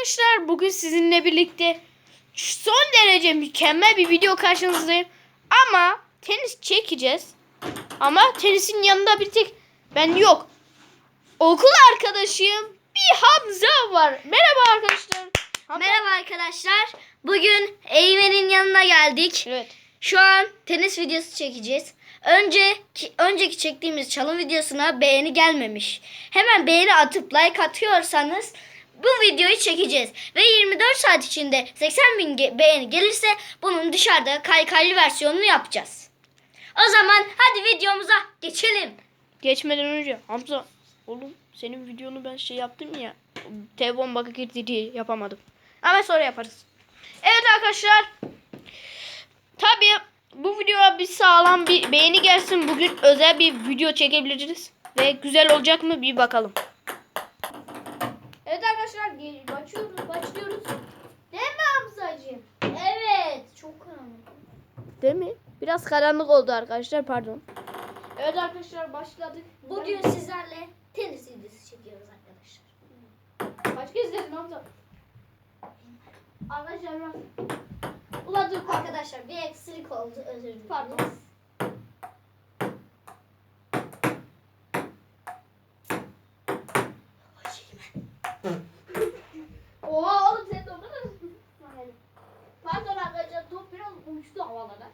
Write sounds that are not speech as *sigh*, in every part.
arkadaşlar bugün sizinle birlikte son derece mükemmel bir video karşınızdayım. Ama tenis çekeceğiz. Ama tenisin yanında bir tek ben yok. Okul arkadaşım bir Hamza var. Merhaba arkadaşlar. Hamza- Merhaba arkadaşlar. Bugün Eymen'in yanına geldik. Evet. Şu an tenis videosu çekeceğiz. Önce önceki çektiğimiz çalım videosuna beğeni gelmemiş. Hemen beğeni atıp like atıyorsanız bu videoyu çekeceğiz. Ve 24 saat içinde 80 bin beğeni gelirse bunun dışarıda kaykaylı versiyonunu yapacağız. O zaman hadi videomuza geçelim. Geçmeden önce Hamza oğlum senin videonu ben şey yaptım ya. Telefon baka girdi diye yapamadım. Ama sonra yaparız. Evet arkadaşlar. Tabii bu videoya bir sağlam bir beğeni gelsin. Bugün özel bir video çekebiliriz. Ve güzel olacak mı bir bakalım. Evet arkadaşlar gel- başlıyoruz. Başlıyoruz. Değil mi Hamzacığım? Evet, çok karanlık. Değil mi? Biraz karanlık oldu arkadaşlar pardon. Evet arkadaşlar başladık. Bugün sizlerle tenis videosu çekiyoruz arkadaşlar. Kaç kez dedin Hamza? Arkadaşlar ben... Ulan dur Arkadaşlar bir eksilik oldu özür dilerim. Pardon. Oha oğlum sen topu da Pardon arkadaşlar top biraz uçtu havalara.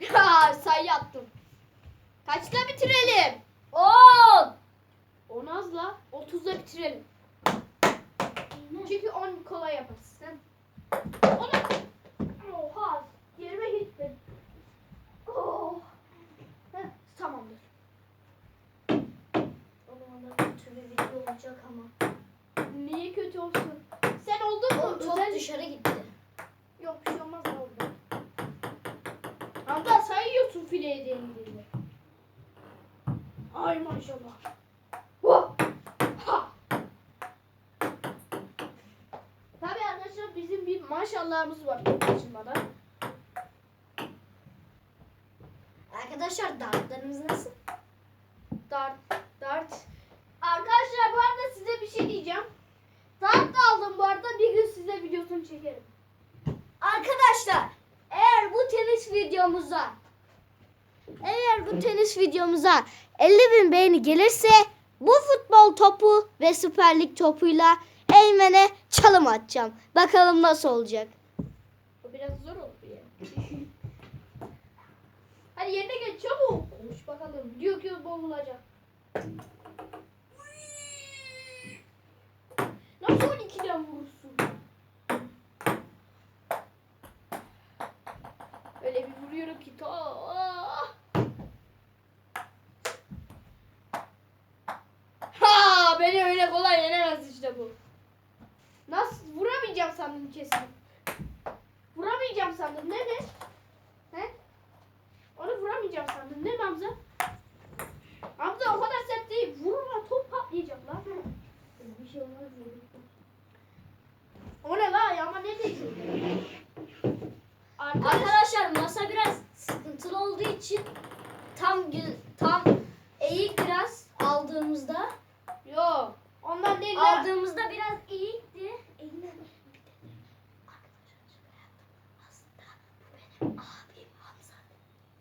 Ya sayı attım. Kaçta bitirelim? 10. 10 az la. 30'da bitirelim. Çünkü 10 kolay yaparız. Sen. Ona. Oha. Yerime gitti. Oh. Heh, tamamdır. O zaman da bir video olacak ama. Niye kötü olsun? Sen oldun mu? O top Özel- dışarı gitti. Yok bir şey olmaz oldu? Abla sayıyorsun fileye değdiğinde. Ay maşallah. Tabii arkadaşlar bizim bir maşallahımız var açılmada. Arkadaşlar dartlarımız nasıl? Dart, dart. Arkadaşlar bu arada size bir şey diyeceğim. Dart da aldım bu arada bir gün size videosunu çekerim. Arkadaşlar eğer bu tenis videomuza eğer bu tenis videomuza 50 bin beğeni gelirse bu futbol topu ve Süper Lig topuyla Eymen'e çalım atacağım. Bakalım nasıl olacak. O biraz zor oldu ya. *laughs* Hadi yerine geç çabuk. Konuş bakalım. Diyor ki bozulacak. Nasıl 12'den vurursun? Vuruyorum ki ta. Ha beni öyle kolay yenemez işte bu. Nasıl vuramayacağım sandım kesin. Vuramayacağım sandım değil mi? He? Onu vuramayacağım sandım değil mi Hamza? Hamza o kadar sert değil. Vurma top patlayacak lan. Bir şey olmaz. O ne la ya ama ne? Arkadaş, Arkadaşlar masa biraz sıkıntılı olduğu için tam tam eğik biraz aldığımızda yok. Ondan değil aldığımızda biraz eğikti.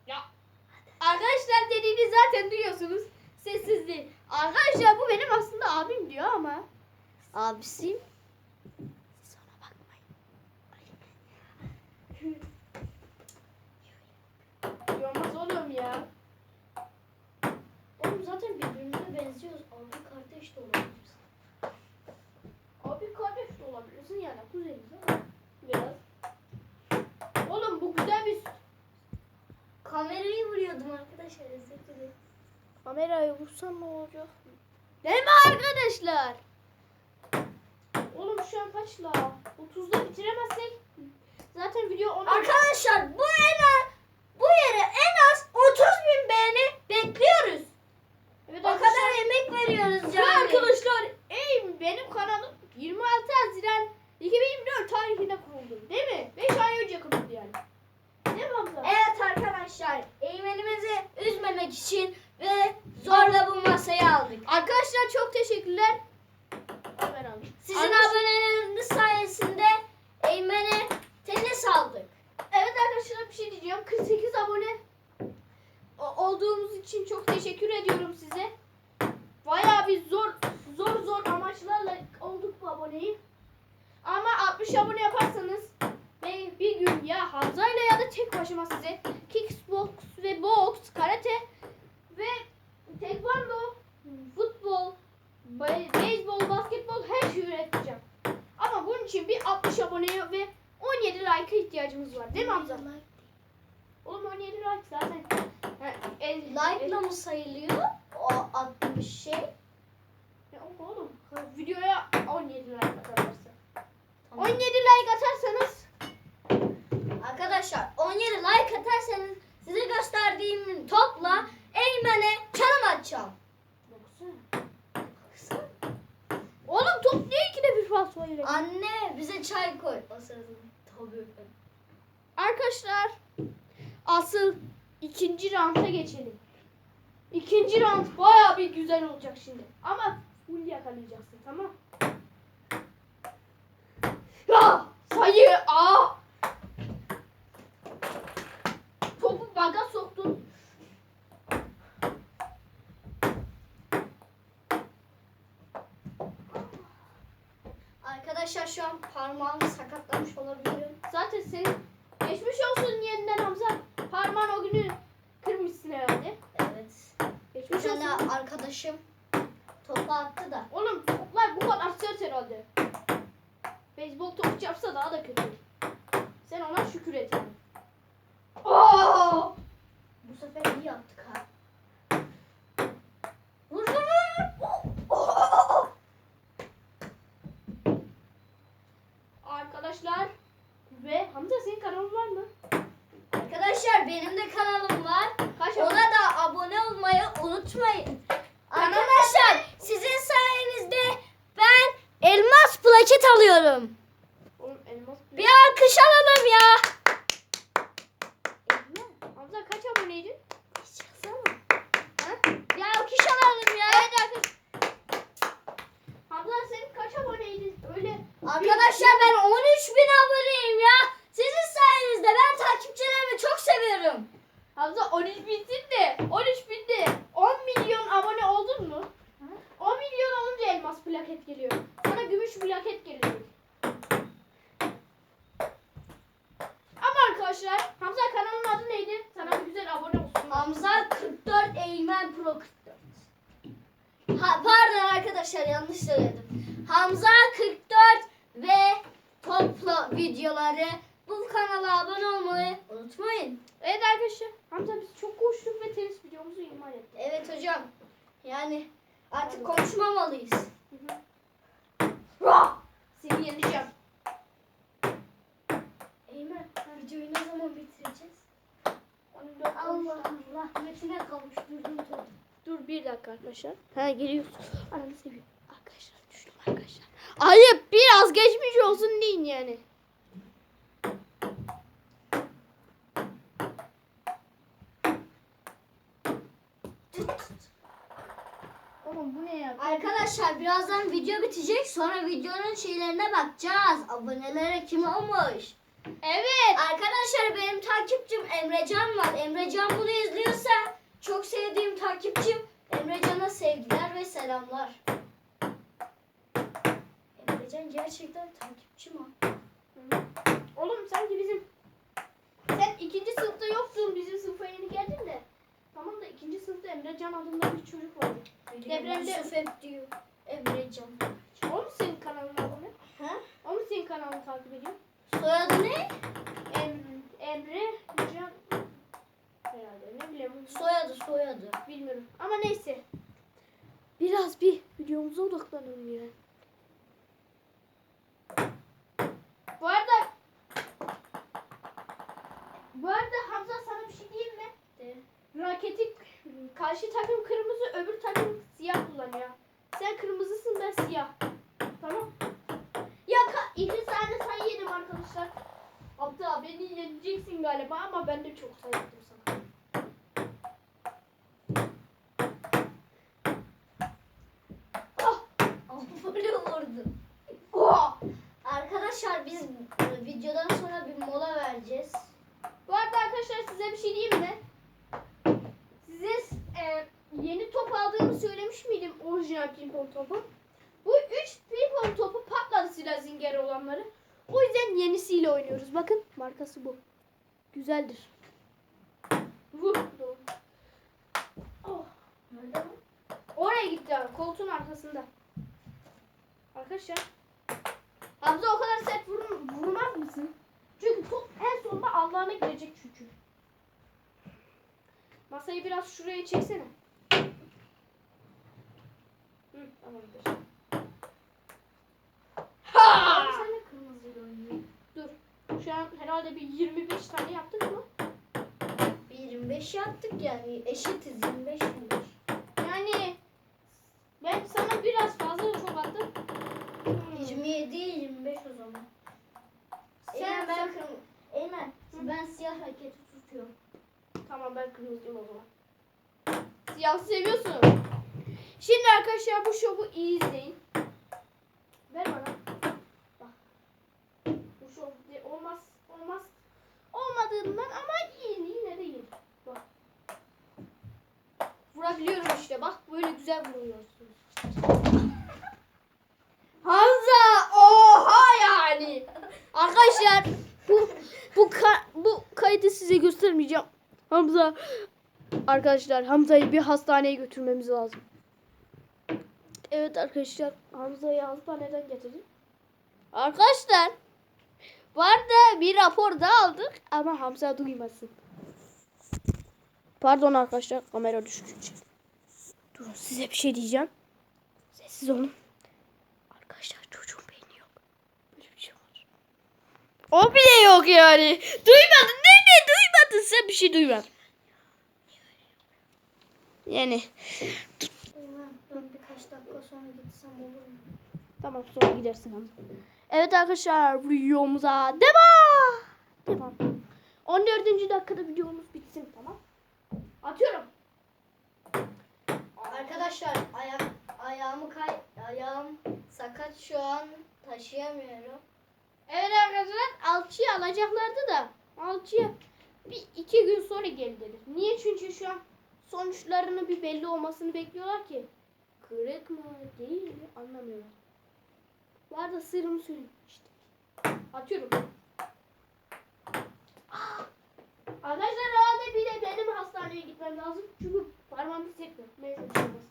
Ya. Arkadaşlar dediğini zaten duyuyorsunuz. Sessiz değil. Arkadaşlar bu benim aslında abim diyor ama. Abisiyim. Siz ona bakmayın. Yormaz oğlum ya. Oğlum zaten birbirimize benziyoruz. Abi kardeş de olabiliriz. Abi kardeş de biraz. Oğlum bu güzel bir Kamerayı vuruyordum arkadaşlar. özür dilerim. kamerayı vursan ne olacak? Değil mi arkadaşlar? Oğlum şu an kaç la? 30'da bitiremezsek zaten video 10 Arkadaşlar bu en az, bu yere en az 30 bin beğeni bekliyoruz. Evet O kadar emek veriyoruz Ve yani. arkadaşlar ey benim kanalım 26 Haziran 2024 tarihinde kuruldu değil mi? 5 ay önce kuruldu yani. Değil mi abla? Evet arkadaşlar eğmenimizi üzmemek için ve zorla bu masayı aldık. Arkadaşlar çok teşekkürler. Sizin Arkadaş... aboneleriniz sayesinde eğmene tenis aldık. Evet arkadaşlar bir şey diyeceğim. 48 abone olduğumuz için çok teşekkür ediyorum size. Bayağı bir zor zor zor amaçlarla olduk bu aboneyi. Ama 60 abone yaparsanız ve bir gün ya Hamza ile ya da tek başıma size kickbox ve box, karate ve taekwondo, futbol, be- beyzbol, basketbol her şeyi öğreteceğim. Ama bunun için bir 60 aboneye ve 17 like'a ihtiyacımız var. Değil mi Hamza? Oğlum 17 like zaten. Ha, el- Like'la mı sayılıyor? O atmış şey. Ya oğlum videoya 17 like atarlarsa. Tamam. 17 like atarsanız 17 like atarsanız size gösterdiğim topla Eymen'e çalım atacağım. Oğlum top niye ikide bir falso veriyor? Anne bize çay koy. O sırada tabii. Arkadaşlar asıl ikinci rounda geçelim. İkinci round baya bir güzel olacak şimdi. Ama full yakalayacaksın tamam. Ya sayı aa. Topu baga soktun. Arkadaşlar parmağımı sakatlamış olabilirim. Zaten senin geçmiş olsun yeniden Hamza. Parmağın o günü kırmışsın herhalde. Evet. Bir Geçmiş tane olsun. arkadaşım topu attı da. Oğlum toplar bu kadar sert herhalde. Beyzbol topu çarpsa daha da kötü. Sen ona şükür et. yani. Oo! Bu sefer iyi yaptık ha. Vur vur vur. Arkadaşlar ve Hamza senin kanalın var mı? Arkadaşlar benim de kanalım var. Kaç Ona abone? da abone olmayı unutmayın. Arkadaşlar sizin sayenizde ben elmas plaket alıyorum. Oğlum elmas Bir alkış alalım ya. Hamza kaç aboneydin? Ha? Bir alkış alalım ya. Evet arkadaşlar. Hamza senin kaç aboneydin? Öyle Arkadaşlar ben 13 bin aboneyim ya. Sizin sayenizde ben takipçilerimi çok seviyorum. Hamza 13 binsin de 13 binde 10 milyon abone oldun mu? 10 milyon olunca elmas plaket geliyor. Sana gümüş plaket geliyor. Ama arkadaşlar Hamza kanalın adı neydi? Sana bir güzel abone olsun. Hamza 44 Eymen Pro 44. Ha, pardon arkadaşlar yanlış söyledim. Hamza 44 ve topla videoları bu kanala abone olmayı unutmayın. Evet arkadaşlar Hamza biz çok koştuk ve tenis videomuzu imal ettik. Evet hocam. Yani artık konuşmamalıyız. Rah! Seni yeneceğim. Eymen videoyu ne zaman bitireceğiz? 14 Allah rahmetine kavuşturdun topu. Dur bir dakika arkadaşlar. Ha geliyorsun. Ananı seviyorum. Arkadaşlar düştüm arkadaşlar. Ayıp biraz geçmiş olsun deyin yani. Oğlum bu ne ya? Arkadaşlar birazdan video bitecek. Sonra videonun şeylerine bakacağız. Abonelere kim olmuş? Evet. Arkadaşlar benim takipçim Emrecan var. Emrecan bunu izliyorsa çok sevdiğim takipçim Emrecan'a sevgiler ve selamlar. Emrecan gerçekten takipçim ha. Oğlum sanki bizim sen ikinci sınıfta yoktun bizim sınıfa yeni geldin de. Tamam da ikinci sınıfta Emrecan adında bir çocuk vardı. Depremde- Yusuf hep diyor. Emrecan. O mu senin kanalına abone? Ha? O mu senin kanalını takip ediyor? Soyadı ne? Em, Emre Can herhalde ne bileyim Soyadı soyadı. bilmiyorum ama neyse. Biraz bir videomuza odaklanalım ya. Bu arada bu arada Hamza sana bir şey diyeyim mi? De. Raketi karşı takım kırmızı öbür takım siyah kullanıyor. Sen kırmızısın ben siyah. Tamam. Ya iki tane sayı yedim arkadaşlar. Abdullah beni yeneceksin galiba ama ben de çok sayı yedim sana. Ah! Böyle vurdu. Oh! Arkadaşlar biz e, videodan sonra bir mola vereceğiz. Bu arada arkadaşlar size bir şey diyeyim mi? Size orijinal pimpon topu. Bu üç pimpon topu patladı silah zingeri olanları. O yüzden yenisiyle oynuyoruz. Bakın markası bu. Güzeldir. Vur. Doğru. Oh. Oraya gitti abi. Koltuğun arkasında. Arkadaşlar. Hamza o kadar sert vurur, vurmaz mısın? Çünkü top en sonunda Allah'ına girecek çünkü. Masayı biraz şuraya çeksene. Hı, tamamdır. Ha! Sen de kırmızıyla oynuyorsun. Dur. An herhalde bir 25 tane yaptık mı? Bir 25 yaptık yani. Eşitiz 25 midir? Yani ben sana biraz fazla çok attım. Hmm. 27 25 o zaman. Sen- Eymen ben kırm Eymen Hı. ben siyah raketi tutuyorum. Tamam ben kırmızıyım o zaman. Siyah seviyorsun. Şimdi arkadaşlar bu şovu iyi izleyin. Ver bana. Bak. Bu şov de- olmaz. Olmaz. Olmadığından ama iyi. Yine de iyi. Bak. Vurabiliyorum işte. Bak böyle güzel vuruyorsun. Hamza! Oha yani. Arkadaşlar bu bu ka- bu kaydı size göstermeyeceğim. Hamza arkadaşlar Hamza'yı bir hastaneye götürmemiz lazım. Evet arkadaşlar Hamza'yı hastaneden getirdim. Arkadaşlar arada bir rapor da aldık ama Hamza duymasın. Pardon arkadaşlar kamera düştü. Durun size bir şey diyeceğim. Sessiz olun. Arkadaşlar çocuğun beyni yok. Böyle bir şey var. O bile yok yani. Duymadın değil mi? Duymadın sen bir şey duymadın. Yani ben birkaç dakika sonra gitsem olur mu? tamam sonra gidersin Hamza. Evet arkadaşlar videomuza devam. Devam. 14. dakikada videomuz bitsin tamam. Atıyorum. Arkadaşlar ayak ayağımı kay ayağım sakat şu an taşıyamıyorum. Evet arkadaşlar alçıyı alacaklardı da alçıya bir iki gün sonra geldiler. Niye? Çünkü şu an sonuçlarını bir belli olmasını bekliyorlar ki. Kırık mı değil mi anlamıyorlar. Bu arada sırrımı söyleyeyim işte. Atıyorum. Arkadaşlar herhalde bir de benim hastaneye gitmem lazım. Çünkü parmağım hissetmiyor. Neyse bir şey olmaz.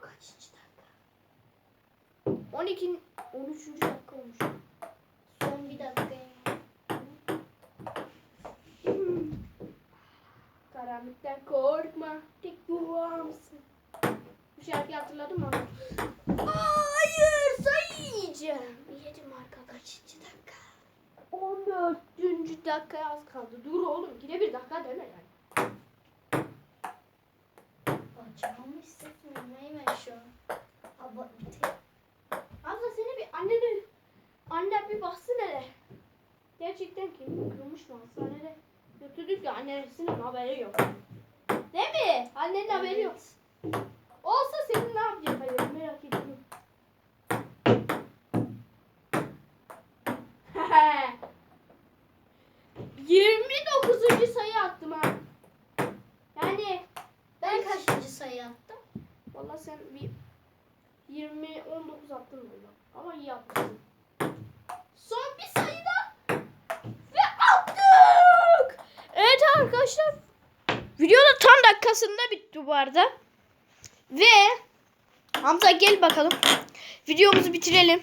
Kaçıncı dakika? 12 13. dakika olmuş. Son bir dakika. Karanlıktan korkma. Tek duamsın. Bu şarkıyı hatırladın mı? Hayır sayacağım. Yedim arka kaçıncı dakika? 14. dakikaya az kaldı. Dur oğlum yine bir dakika deme yani. Acımamı hissetmiyorum Eymen şu an. Te- Abla seni bir annene anne bir baksın hele. Gerçekten kim kırmış mı hastanede? Götürdük ya annesinin haberi yok. Değil mi? Annenin haberi yok. Olsa senin ne yapacaksın hayır merak ettim. Yirmi dokuzuncu sayı attım ha. Yani Ben kaçıncı sayı attım? Valla sen bir 20 19 attın öyle. Ama iyi atmışsın. Son bir sayıda ve attık. Evet arkadaşlar. Videonun tam dakikasında bitti bu arada. Ve Hamza gel bakalım. Videomuzu bitirelim.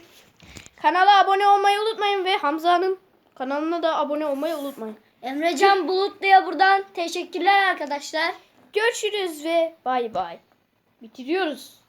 Kanala abone olmayı unutmayın ve Hamza'nın kanalına da abone olmayı unutmayın. Emrecan Bulutlu'ya buradan teşekkürler arkadaşlar. Görüşürüz ve bay bay. Bitiriyoruz.